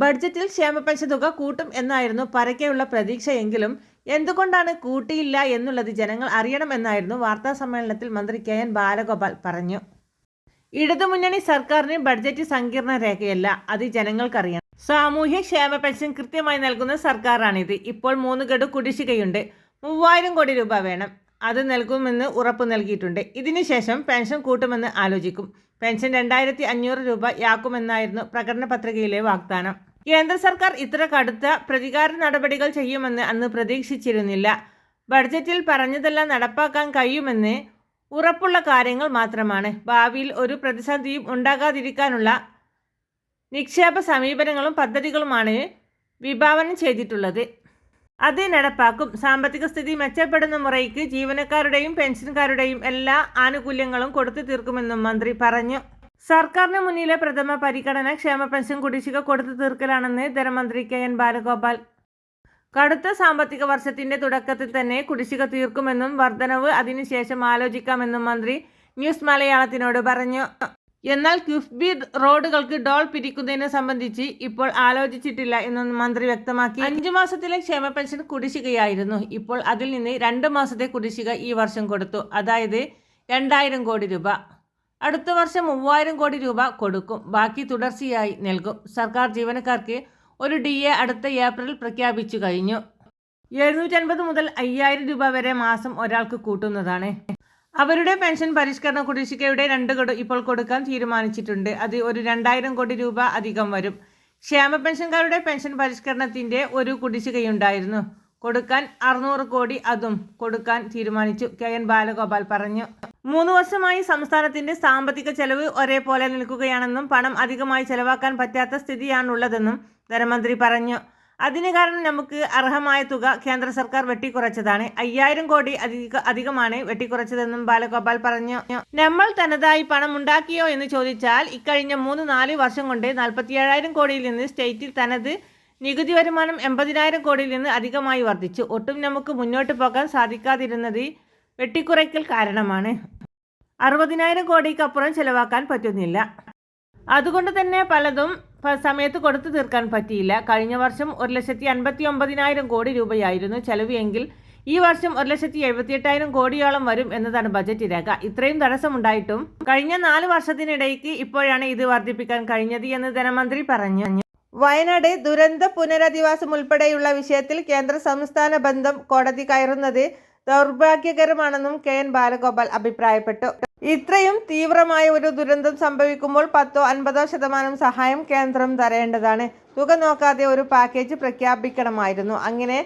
ബഡ്ജറ്റിൽ ക്ഷേമ പെൻഷൻ തുക കൂട്ടും എന്നായിരുന്നു പരക്കെയുള്ള പ്രതീക്ഷയെങ്കിലും എന്തുകൊണ്ടാണ് കൂട്ടിയില്ല എന്നുള്ളത് ജനങ്ങൾ അറിയണമെന്നായിരുന്നു വാർത്താ സമ്മേളനത്തിൽ മന്ത്രി കെ എൻ ബാലഗോപാൽ പറഞ്ഞു. ഇടതുമുന്നണി സർക്കാരിന് ബഡ്ജറ്റ് സങ്കീർണ രേഖയല്ല അത് ജനങ്ങൾക്കറിയണം. സാമൂഹ്യ ക്ഷേമ പെൻഷൻ കൃത്യമായി നൽകുന്ന സർക്കാരാണിത്. ഇപ്പോൾ മൂന്ന് ഗഡു കുടിശ്ശികയുണ്ട്. മൂവായിരം കോടി രൂപ വേണം. അത് നൽകുമെന്ന് ഉറപ്പ് നൽകിയിട്ടുണ്ട്. ഇതിനുശേഷം പെൻഷൻ കൂട്ടുമെന്ന് ആലോചിക്കും. പെൻഷൻ രണ്ടായിരത്തി അഞ്ഞൂറ് രൂപയാക്കുമെന്നായിരുന്നു പ്രകടന പത്രികയിലെ വാഗ്ദാനം. കേന്ദ്ര സർക്കാർ ഇത്ര കടുത്ത പ്രതികാര നടപടികൾ ചെയ്യുമെന്ന് അന്ന് പ്രതീക്ഷിച്ചിരുന്നില്ല. ബഡ്ജറ്റിൽ പറഞ്ഞതെല്ലാം നടപ്പാക്കാൻ കഴിയുമെന്ന് ഉറപ്പുള്ള കാര്യങ്ങൾ മാത്രമാണ്. ഭാവിയിൽ ഒരു പ്രതിസന്ധിയും ഉണ്ടാകാതിരിക്കാനുള്ള നിക്ഷേപ സമീപനങ്ങളും പദ്ധതികളുമാണ് വിഭാവനം ചെയ്തിട്ടുള്ളത്. അത് നടപ്പാക്കും. സാമ്പത്തിക സ്ഥിതി മെച്ചപ്പെടുന്ന മുറയ്ക്ക് ജീവനക്കാരുടെയും പെൻഷൻകാരുടെയും എല്ലാ ആനുകൂല്യങ്ങളും കൊടുത്തു തീർക്കുമെന്നും മന്ത്രി പറഞ്ഞു. സർക്കാരിന് മുന്നിലെ പ്രഥമ പരിഗണന ക്ഷേമ പെൻഷൻ കുടിശ്ശിക കൊടുത്തു തീർക്കലാണെന്ന് ധനമന്ത്രി കെ എൻ ബാലഗോപാൽ. കടുത്ത സാമ്പത്തിക വർഷത്തിന്റെ തുടക്കത്തിൽ തന്നെ കുടിശ്ശിക തീർക്കുമെന്നും വർധനവ് അതിനുശേഷം ആലോചിക്കാമെന്നും മന്ത്രി ന്യൂസ് മലയാളത്തിനോട് പറഞ്ഞു. എന്നാൽ കിഫ്ബി റോഡുകൾക്ക് ഡോൾ പിരിക്കുന്നതിനെ സംബന്ധിച്ച് ഇപ്പോൾ ആലോചിച്ചിട്ടില്ല എന്നും മന്ത്രി വ്യക്തമാക്കി. അഞ്ചു മാസത്തിലെ ക്ഷേമ പെൻഷൻ കുടിശ്ശികയായിരുന്നു. ഇപ്പോൾ അതിൽ നിന്ന് രണ്ട് മാസത്തെ കുടിശ്ശിക ഈ വർഷം കൊടുത്തു. അതായത് രണ്ടായിരം കോടി രൂപ. അടുത്ത വർഷം മൂവായിരം കോടി രൂപ കൊടുക്കും. ബാക്കി തുടർച്ചയായി നൽകും. സർക്കാർ ജീവനക്കാർക്ക് ഒരു ഡി എ അടുത്ത ഏപ്രിൽ പ്രഖ്യാപിച്ചു കഴിഞ്ഞു. എഴുന്നൂറ്റൻപത് മുതൽ അയ്യായിരം രൂപ വരെ മാസം ഒരാൾക്ക് കൂട്ടുന്നതാണ്. അവരുടെ പെൻഷൻ പരിഷ്കരണ കുടിശ്ശികയുടെ രണ്ട് ഗഡു ഇപ്പോൾ കൊടുക്കാൻ തീരുമാനിച്ചിട്ടുണ്ട്. അത് ഒരു രണ്ടായിരം കോടി രൂപ അധികം വരും. ക്ഷേമ പെൻഷൻകാരുടെ പെൻഷൻ പരിഷ്കരണത്തിന്റെ ഒരു കുടിശ്ശികയുണ്ടായിരുന്നു. കൊടുക്കാൻ അറുന്നൂറ് കോടി അതും കൊടുക്കാൻ തീരുമാനിച്ചു. കെ എൻ ബാലഗോപാൽ പറഞ്ഞു. മൂന്ന് വർഷമായി സംസ്ഥാനത്തിന്റെ സാമ്പത്തിക ചെലവ് ഒരേപോലെ നിൽക്കുകയാണെന്നും പണം അധികമായി ചെലവാക്കാൻ പറ്റാത്ത സ്ഥിതിയാണുള്ളതെന്നും ധനമന്ത്രി പറഞ്ഞു. അതിന് കാരണം നമുക്ക് അർഹമായ തുക കേന്ദ്ര സർക്കാർ വെട്ടിക്കുറച്ചതാണ്. അയ്യായിരം കോടി അധിക അധികമാണ് വെട്ടിക്കുറച്ചതെന്നും ബാലഗോപാൽ പറഞ്ഞു. നമ്മൾ തനതായി പണം ഉണ്ടാക്കിയോ എന്ന് ചോദിച്ചാൽ ഇക്കഴിഞ്ഞ മൂന്ന് നാല് വർഷം കൊണ്ട് നാൽപ്പത്തിയേഴായിരം കോടിയിൽ നിന്ന് സ്റ്റേറ്റിൽ തനത് നികുതി വരുമാനം എൺപതിനായിരം കോടിയിൽ നിന്ന് അധികമായി വർദ്ധിച്ചു. ഒട്ടും നമുക്ക് മുന്നോട്ട് പോകാൻ സാധിക്കാതിരുന്നത് വെട്ടിക്കുറയ്ക്കൽ കാരണമാണ്. അറുപതിനായിരം കോടിക്കപ്പുറം ചെലവാക്കാൻ പറ്റുന്നില്ല. അതുകൊണ്ട് തന്നെ പലതും സമയത്ത് കൊടുത്തു തീർക്കാൻ പറ്റിയില്ല. കഴിഞ്ഞ വർഷം ഒരു ലക്ഷത്തി അൻപത്തി ഒമ്പതിനായിരം കോടി രൂപയായിരുന്നു ചെലവ് എങ്കിൽ ഈ വർഷം ഒരു ലക്ഷത്തി എഴുപത്തി എട്ടായിരം കോടിയോളം വരും എന്നതാണ് ബജറ്റ് രേഖ. ഇത്രയും തടസ്സമുണ്ടായിട്ടും കഴിഞ്ഞ നാല് വർഷത്തിനിടയ്ക്ക് ഇപ്പോഴാണ് ഇത് വർദ്ധിപ്പിക്കാൻ കഴിഞ്ഞത് എന്ന് ധനമന്ത്രി പറഞ്ഞു. വയനാട് ദുരന്ത പുനരധിവാസം ഉൾപ്പെടെയുള്ള വിഷയത്തിൽ കേന്ദ്ര സംസ്ഥാന ബന്ധം കോടതി കയറുന്നത് ദൗർഭാഗ്യകരമാണെന്നും കെ എൻ ബാലഗോപാൽ അഭിപ്രായപ്പെട്ടു. ഇത്രയും തീവ്രമായ ഒരു ദുരന്തം സംഭവിക്കുമ്പോൾ പത്തോ അൻപതോ ശതമാനം സഹായം കേന്ദ്രം തരേണ്ടതാണ്. തുക നോക്കാതെ ഒരു പാക്കേജ് പ്രഖ്യാപിക്കണമായിരുന്നു. അങ്ങനെ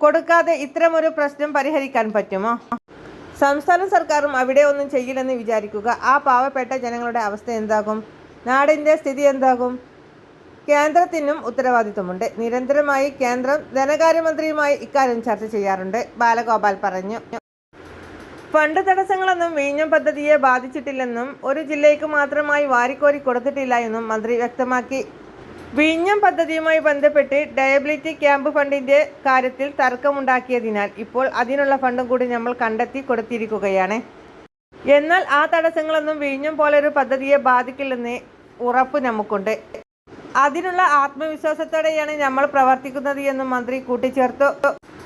കൊടുക്കാതെ ഇത്തരമൊരു പ്രശ്നം പരിഹരിക്കാൻ പറ്റുമോ? സംസ്ഥാന സർക്കാരും അവിടെ ഒന്നും ചെയ്യില്ലെന്ന് വിചാരിക്കുക. ആ പാവപ്പെട്ട ജനങ്ങളുടെ അവസ്ഥ എന്താകും? നാടിന്റെ സ്ഥിതി എന്താകും? കേന്ദ്രത്തിനും ഉത്തരവാദിത്വമുണ്ട്. നിരന്തരമായി കേന്ദ്രം ധനകാര്യമന്ത്രിയുമായി ഇക്കാര്യം ചർച്ച ചെയ്യാറുണ്ട്. ബാലഗോപാൽ പറഞ്ഞു. ഫണ്ട് തടസ്സങ്ങളൊന്നും വിഴിഞ്ഞം പദ്ധതിയെ ബാധിച്ചിട്ടില്ലെന്നും ഒരു ജില്ലയ്ക്ക് മാത്രമായി വാരിക്കോരി കൊടുത്തിട്ടില്ല എന്നും മന്ത്രി വ്യക്തമാക്കി. വിഴിഞ്ഞം പദ്ധതിയുമായി ബന്ധപ്പെട്ട് ഡയബിലിറ്റി ക്യാമ്പ് ഫണ്ടിന്റെ കാര്യത്തിൽ തർക്കമുണ്ടാക്കിയതിനാൽ ഇപ്പോൾ അതിനുള്ള ഫണ്ടും കൂടി നമ്മൾ കണ്ടെത്തി കൊടുത്തിരിക്കുകയാണ്. എന്നാൽ ആ തടസ്സങ്ങളൊന്നും വിഴിഞ്ഞം പോലൊരു പദ്ധതിയെ ബാധിക്കില്ലെന്ന് ഉറപ്പ് നമുക്കുണ്ട്. അതിനുള്ള ആത്മവിശ്വാസത്തോടെയാണ് നമ്മൾ പ്രവർത്തിക്കുന്നത് എന്ന് മന്ത്രി കൂട്ടിച്ചേർത്തു.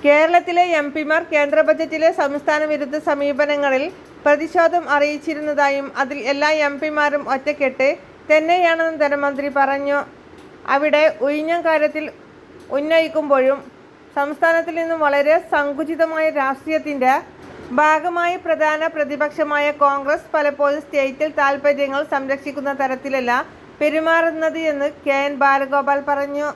കേരളത്തിലെ എം പിമാർ കേന്ദ്ര ബജറ്റിലെ സംസ്ഥാന വിരുദ്ധ സമീപനങ്ങളിൽ പ്രതിഷേധം അറിയിച്ചിരുന്നതായും അതിൽ എല്ലാ എം പിമാരും ഒറ്റക്കെട്ട് തന്നെയാണെന്നും ധനമന്ത്രി പറഞ്ഞു. അവിടെ ഉയിഞ്ഞം കാര്യത്തിൽ ഉന്നയിക്കുമ്പോഴും സംസ്ഥാനത്തിൽ നിന്നും വളരെ സങ്കുചിതമായ രാഷ്ട്രീയത്തിന്റെ ഭാഗമായി പ്രധാന പ്രതിപക്ഷമായ കോൺഗ്രസ് പലപ്പോഴും സ്റ്റേറ്റിൽ താൽപ്പര്യങ്ങൾ സംരക്ഷിക്കുന്ന തരത്തിലല്ല പെരുമാറുന്നത് എന്ന് കെ എൻ ബാലഗോപാൽ പറഞ്ഞു.